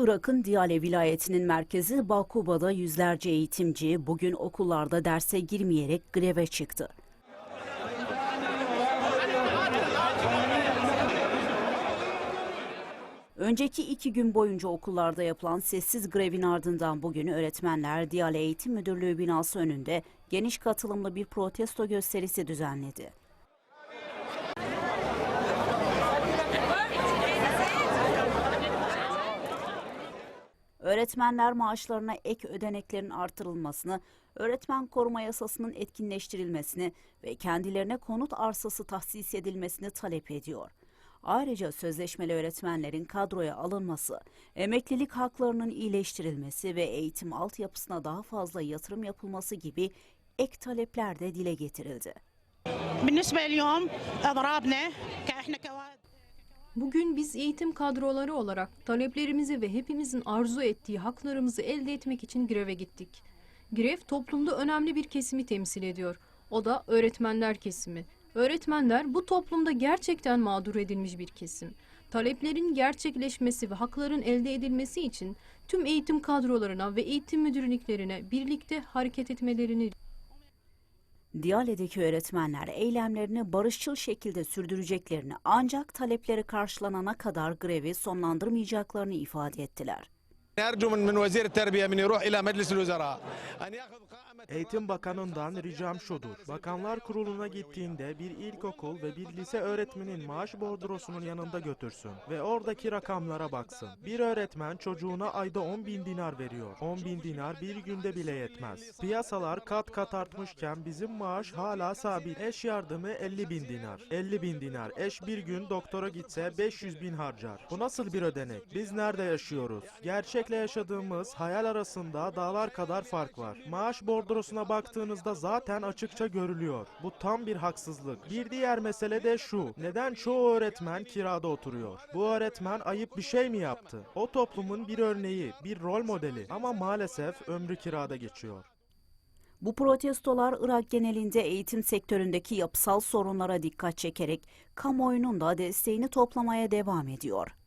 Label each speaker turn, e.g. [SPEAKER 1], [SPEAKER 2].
[SPEAKER 1] Irak'ın Diyale vilayetinin merkezi Bakuba'da yüzlerce eğitimci bugün okullarda derse girmeyerek greve çıktı. Önceki iki gün boyunca okullarda yapılan sessiz grevin ardından bugün öğretmenler Diyale Eğitim Müdürlüğü binası önünde geniş katılımlı bir protesto gösterisi düzenledi. Öğretmenler maaşlarına ek ödeneklerin artırılmasını, öğretmen koruma yasasının etkinleştirilmesini ve kendilerine konut arsası tahsis edilmesini talep ediyor. Ayrıca sözleşmeli öğretmenlerin kadroya alınması, emeklilik haklarının iyileştirilmesi ve eğitim altyapısına daha fazla yatırım yapılması gibi ek talepler de dile getirildi.
[SPEAKER 2] بالنسبة اليوم أضرابنا كإحنا كوادر
[SPEAKER 3] Bugün biz eğitim kadroları olarak taleplerimizi ve hepimizin arzu ettiği haklarımızı elde etmek için greve gittik. Grev toplumda önemli bir kesimi temsil ediyor. O da öğretmenler kesimi. Öğretmenler bu toplumda gerçekten mağdur edilmiş bir kesim. Taleplerin gerçekleşmesi ve hakların elde edilmesi için tüm eğitim kadrolarına ve eğitim müdürlüklerine birlikte hareket etmelerini
[SPEAKER 1] Diyale'deki öğretmenler eylemlerini barışçıl şekilde sürdüreceklerini ancak talepleri karşılanana kadar grevi sonlandırmayacaklarını ifade ettiler.
[SPEAKER 4] أرجو من من وزير التربية من يروح إلى مجلس الوزراء أن يأخذ قائمة
[SPEAKER 5] Eğitim Bakanı'ndan ricam şudur. Bakanlar Kurulu'na gittiğinde bir ilkokul ve bir lise öğretmenin maaş bordrosunun yanında götürsün ve oradaki rakamlara baksın. Bir öğretmen çocuğuna ayda 10 bin dinar veriyor. 10 bin dinar bir günde bile yetmez. Piyasalar kat kat artmışken bizim maaş hala sabit. Eş yardımı 50 bin dinar. 50 bin dinar. Eş bir gün doktora gitse 500 bin harcar. Bu nasıl bir ödenek? Biz nerede yaşıyoruz? Gerçekle yaşadığımız hayal arasında dağlar kadar fark var. Maaş bordrosuna baktığınızda zaten açıkça görülüyor. Bu tam bir haksızlık. Bir diğer mesele de şu. Neden çoğu öğretmen kirada oturuyor? Bu öğretmen ayıp bir şey mi yaptı? O toplumun bir örneği, bir rol modeli ama maalesef ömrü kirada geçiyor.
[SPEAKER 1] Bu protestolar Irak genelinde eğitim sektöründeki yapısal sorunlara dikkat çekerek kamuoyunun da desteğini toplamaya devam ediyor.